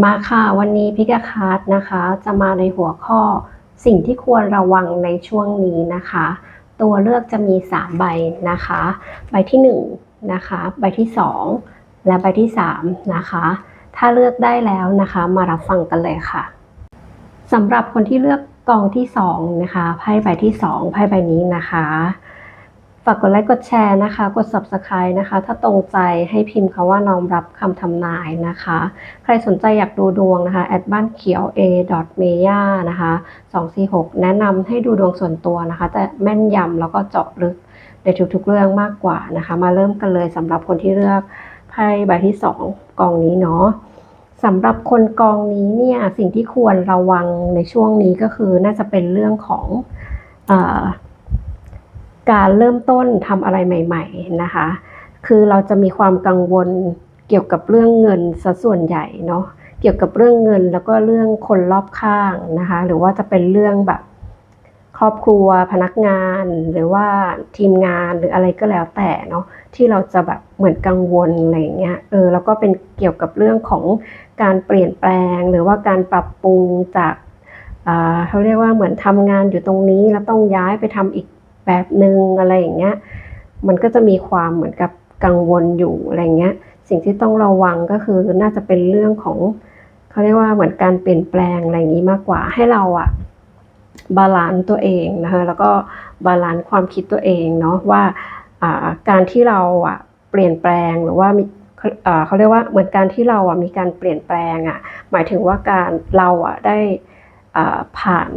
มาค่ะวันนี้พิกาคาร์ดนะคะ จะมาในหัวข้อสิ่งที่ควรระวังในช่วงนี้นะคะ ตัวเลือกจะมี 3 ใบนะคะ ใบที่ 1 นะคะ ใบที่ 2 และใบที่ 3 นะคะ ถ้าเลือกได้แล้วนะคะมารับฟังกันเลยค่ะสำหรับคนที่เลือกกองที่ 2 นะคะไพ่ใบที่ 2ไพ่ใบนี้นะคะ ฝากกดไลค์กดแชร์นะคะ กด subscribe นะคะ ถ้าตรงใจให้พิมพ์คาว่าน้อมรับคำทำนายนะคะ ใครสนใจอยากดูดวงนะคะแอดบ้านเขียว a m e y a นะคะ246 แนะนำให้ดูดวงส่วนตัวนะคะแต่แม่นยำแล้วก็เจาะลึกในทุกๆเรื่องมากกว่านะคะ มาเริ่มกันเลยสำหรับคนที่เลือกไพ่ใบที่ 2 กองนี้เนาะสำหรับคนกองนี้เนี่ยสิ่งที่ควรระวังในช่วงนี้ก็คือน่าจะเป็นเรื่องของอ การเริ่มต้นทำอะไรใหม่ ๆนะคะ คือเราจะมีความกังวลเกี่ยวกับเรื่องเงินซะส่วนใหญ่เนาะเกี่ยวกับเรื่องเงินแล้วก็เรื่องคนรอบข้างนะคะ หรือว่าจะเป็นเรื่องแบบครอบครัวพนักงาน หรือว่าทีมงานหรืออะไรก็แล้วแต่เนาะที่เราจะแบบเหมือนกังวลอะไรเงี้ยเออแล้วก็เป็นเกี่ยวกับเรื่องของการเปลี่ยนแปลง หรือว่าการปรับปรุงจากเขาเรียกว่าเหมือนทำงานอยู่ตรงนี้แล้วต้องย้ายไปทำอีก แบบหนึ่งอะไรอย่างเงี้ย มันก็จะมีความเหมือนกับกังวลอยู่อะไรเงี้ย สิ่งที่ต้องระวังก็คือน่าจะเป็นเรื่องของเขาเรียกว่าเหมือนการเปลี่ยนแปลงอะไรอย่างนี้มากกว่าให้เราอะบาลานซ์ตัวเองนะคะแล้วก็บาลานซ์ความคิดตัวเองเนาะว่าการที่เราอะเปลี่ยนแปลงหรือว่ามีเขาเรียกว่าเหมือนการที่เราอะมีการเปลี่ยนแปลงอะหมายถึงว่าการเราอะได้ผ่าน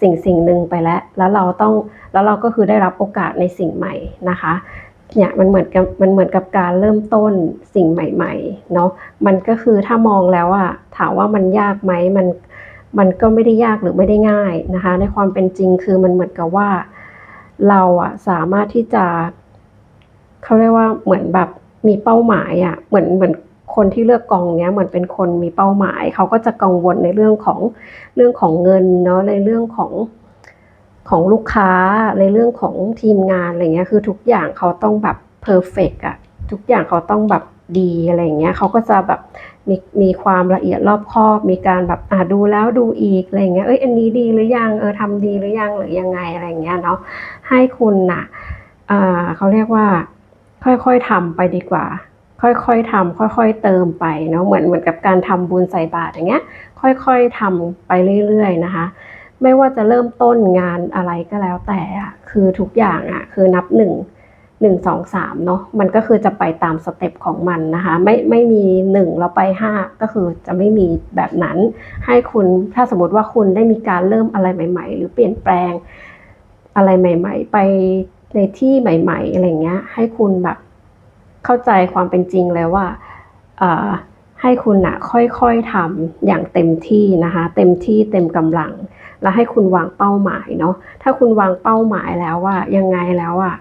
สิ่งสิ่งหนึ่งไปแล้ว แล้วเราต้องแล้วเราก็คือได้รับโอกาสในสิ่งใหม่นะคะเนี่ยมันเหมือนกับมันเหมือนกับการเริ่มต้นสิ่งใหม่ ๆ เนาะมันก็คือถ้ามองแล้วอะถามว่ามันยากไหมมันมันก็ไม่ได้ยากหรือไม่ได้ง่ายนะคะ ในความเป็นจริงคือมันเหมือนกับว่า เราอะสามารถที่จะเขาเรียกว่าเหมือนแบบมีเป้าหมายอะเหมือนเหมือน คนที่เลือกกองเนี้ยเหมือนเป็นคนมีเป้าหมาย เขาก็จะกังวลในเรื่องของเรื่องของเงินเนาะในเรื่องของของลูกค้าในเรื่องของทีมงานอะไรเงี้ยคือทุกอย่างเขาต้องแบบเพอร์เฟกอะทุกอย่างเขาต้องแบบดีอะไรเงี้ยเขาก็จะแบบมีมีความละเอียดรอบคอบ มีการแบบอ่าดูแล้วดูอีกอะไรเงี้ยเอ้ยอันนี้ดีหรือยังเออทำดีหรือยังหรือยังไงอะไรเงี้ยเนาะให้คุณนะอ่าเขาเรียกว่าค่อยๆทำไปดีกว่า ค่อยๆทำค่อย ๆ เติมไปเนาะเหมือนเหมือนกับการทำบุญใส่บาตรอย่างเงี้ย ค่อยๆทำไปเรื่อยๆนะคะ ไม่ว่าจะเริ่มต้นงานอะไรก็แล้วแต่อะคือทุกอย่างอะคือนับหนึ่งหนึ่งสองสามเนาะมันก็คือจะไปตามสเต็ปของมันนะคะ ไม่ไม่มีหนึ่งแล้วไปห้าก็คือจะไม่มีแบบนั้น ให้คุณถ้าสมมติว่าคุณได้มีการเริ่มอะไรใหม่ ๆ หรือเปลี่ยนแปลงอะไรใหม่ ๆ ไปในที่ใหม่ ๆ อะไรเงี้ย ให้คุณแบบ เข้าใจความเป็นจริงแล้วว่าให้คุณนะค่อยๆทำอย่างเต็มที่นะคะ เต็มที่เต็มกำลัง แล้วให้คุณวางเป้าหมายเนาะถ้าคุณวางเป้าหมายแล้วว่ายังไงแล้วอะ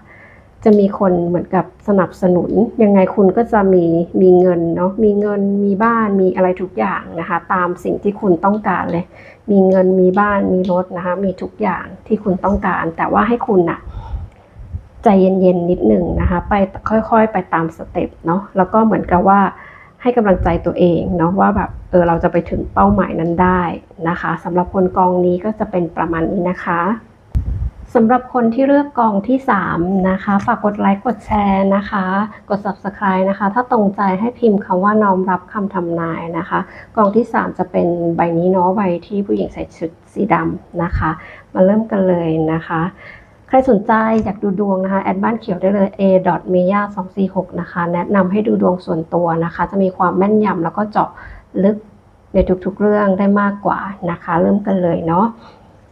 จะมีคนเหมือนกับสนับสนุน ยังไงคุณก็จะมีมีเงินเนาะมีเงินมีบ้านมีอะไรทุกอย่างนะคะ ตามสิ่งที่คุณต้องการเลย มีเงินมีบ้านมีรถนะคะ มีทุกอย่างที่คุณต้องการ แต่ว่าให้คุณอะ ใจเย็นๆนิดหนึ่งนะคะไปค่อยๆ ไปตามสเต็ปเนาะแล้วก็เหมือนกับว่าให้กำลังใจตัวเองเนาะว่าแบบเออเราจะไปถึงเป้าหมายนั้นได้นะคะสำหรับคนกองนี้ก็จะเป็นประมาณนี้นะคะสำหรับคนที่เลือกกองที่ 3 นะคะ ฝากกดไลค์กดแชร์นะคะ กด subscribe นะคะ ถ้าตรงใจให้พิมพ์คำว่าน้อมรับคำทำนายนะคะ กองที่ 3 จะเป็นใบนี้เนาะใบที่ผู้หญิงใส่ชุดสีดำนะคะ มาเริ่มกันเลยนะคะ ครสนใจอยากดูดวงนะคะ แอดบ้านเขียวได้เลย a m e y a 2 4 6นะคะ แนะนำให้ดูดวงส่วนตัวนะคะ จะมีความแม่นยำแล้วก็เจาะลึกในทุกๆเรื่องได้มากกว่านะคะ เริ่มกันเลยเนาะ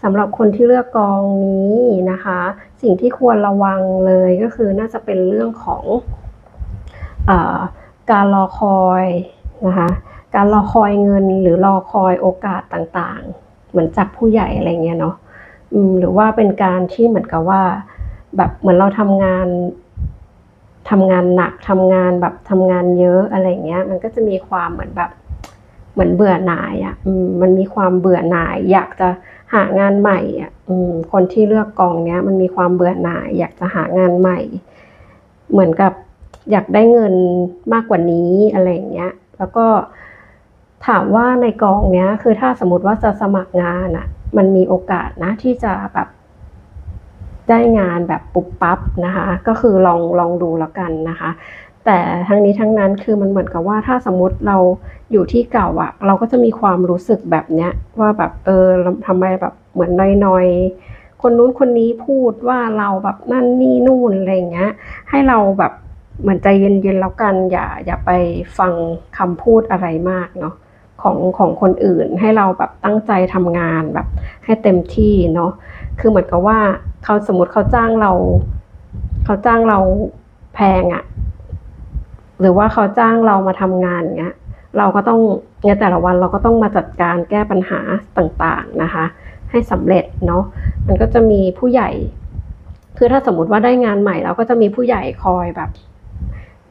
สำหรับคนที่เลือกกองนี้นะคะ สิ่งที่ควรระวังเลยก็คือน่าจะเป็นเรื่องของอการรอคอยนะคะ การรอคอยเงินหรือรอคอยโอกาสต่างๆ เหมือนจากผู้ใหญ่อะไรเงี้ยเนาะ หรือว่าเป็นการที่เหมือนกับว่า แบบเหมือนเราทำงานทำงานหนักทำงานแบบทำงานเยอะอะไรเงี้ย มันก็จะมีความเหมือนแบบเหมือนเบื่อหน่ายอะมันมีความเบื่อหน่าย อยากจะหางานใหม่อะคนที่เลือกกองเนี้ย มันมีความเบื่อหน่าย อยากจะหางานใหม่ เหมือนกับอยากได้เงินมากกว่านี้อะไรเงี้ย แล้วก็ถามว่าในกองเนี้ย คือถ้าสมมติว่าจะสมัครงานอะ มันมีโอกาสนะที่จะแบบได้งานแบบปุบปั๊บนะคะ ก็คือลองลองดูแล้วกันนะคะ แต่ทั้งนี้ทั้งนั้นคือมันเหมือนกับว่าถ้าสมมติเราอยู่ที่เก่าอะเราก็จะมีความรู้สึกแบบเนี้ยว่าแบบเออทำไมแบบเหมือนน้อยๆ คนนู้นคนนี้พูดว่าเราแบบนั่นนี่นู่นอะไรเงี้ย ให้เราแบบเหมือนใจเย็นๆแล้วกันอย่าอย่าไปฟังคำพูดอะไรมากเนาะ ของของคนอื่น ให้เราแบบตั้งใจทำงานแบบให้เต็มที่เนาะคือเหมือนกับว่าเขาสมมติเขาจ้างเรา เขาจ้างเราแพงอะหรือว่าเขาจ้างเรามาทำงานเงี้ยเราก็ต้องในแต่ละวันเราก็ต้องมาจัดการแก้ปัญหาต่างๆนะคะ ให้สำเร็จเนาะมันก็จะมีผู้ใหญ่ คือถ้าสมมติว่าได้งานใหม่เราก็จะมีผู้ใหญ่คอยแบบ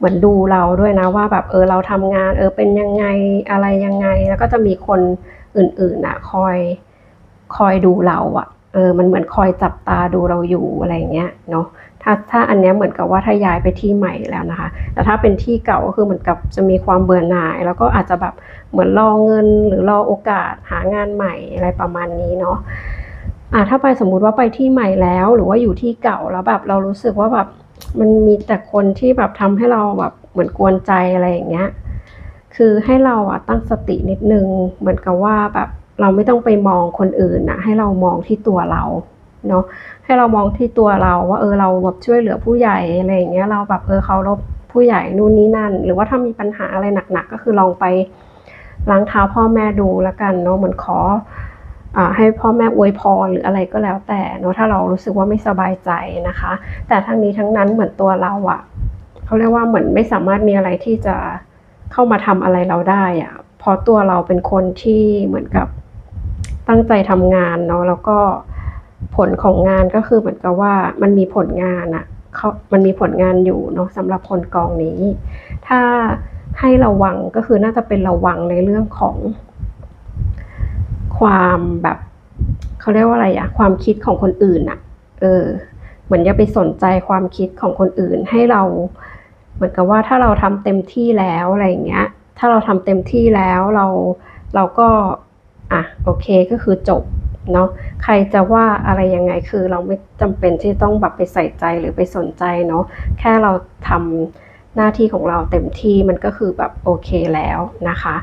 เหมือนดูเราด้วยนะว่าแบบเออเราทำงาน เออเป็นยังไงอะไรยังไง แล้วก็จะมีคนอื่นๆอะคอยคอยดูเราอะเออมันเหมือนคอยจับตาดูเราอยู่อะไรเงี้ยเนาะถ้าถ้าอันเนี้ยเหมือนกับว่าถ้าย้ายไปที่ใหม่แล้วนะคะ แต่ถ้าเป็นที่เก่าก็คือเหมือนกับจะมีความเบื่อหน่าย แล้วก็อาจจะแบบเหมือนรอเงินหรือรอโอกาสหางานใหม่อะไรประมาณนี้เนาะอ่าถ้าไปสมมุติว่าไปที่ใหม่แล้ว หรือว่าอยู่ที่เก่าแล้วแบบเรารู้สึกว่าแบบ มันมีแต่คนที่แบบทำให้เราแบบเหมือนกวนใจอะไรอย่างเงี้ย คือให้เราอะตั้งสตินิดนึง เหมือนกับว่าแบบเราไม่ต้องไปมองคนอื่นนะให้เรามองที่ตัวเราเนาะให้เรามองที่ตัวเราว่าเออเราแบบช่วยเหลือผู้ใหญ่อะไรอย่างเงี้ยเราแบบเออเคารพผู้ใหญ่นู่นนี่นั่น หรือว่าถ้ามีปัญหาอะไรหนักๆ ก็คือลองไปล้างเท้าพ่อแม่ดูแล้วกันเนาะเหมือนขอ ให้พ่อแม่อวยพรหรืออะไรก็แล้วแต่เนอะถ้าเรารู้สึกว่าไม่สบายใจนะคะ แต่ทั้งนี้ทั้งนั้นเหมือนตัวเราอะเขาเรียกว่าเหมือนไม่สามารถมีอะไรที่จะเข้ามาทำอะไรเราได้อะเพราะตัวเราเป็นคนที่เหมือนกับตั้งใจทำงานเนาะแล้วก็ผลของงานก็คือเหมือนกับว่ามันมีผลงานอะเขามันมีผลงานอยู่เนาะสำหรับคนกองนี้ ถ้าให้ระวังก็คือน่าจะเป็นระวังในเรื่องของ ความแบบเขาเรียกว่าอะไรอะความคิดของคนอื่นอะเออ เหมือนอย่าไปสนใจความคิดของคนอื่นให้เรา เหมือนกับว่าถ้าเราทำเต็มที่แล้วอะไรอย่างเงี้ย ถ้าเราทำเต็มที่แล้วเราเราก็อะโอเคก็คือจบเนาะใครจะว่าอะไรยังไงคือเราไม่จำเป็นที่ต้องแบบไปใส่ใจหรือไปสนใจเนาะแค่เราทำหน้าที่ของเราเต็มที่มันก็คือแบบโอเคแล้วนะคะ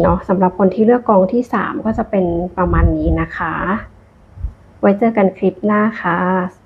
เนาะสำหรับคนที่เลือกกองที่ 3 ก็จะเป็นประมาณนี้นะคะ ไว้เจอกันคลิปหน้าค่ะ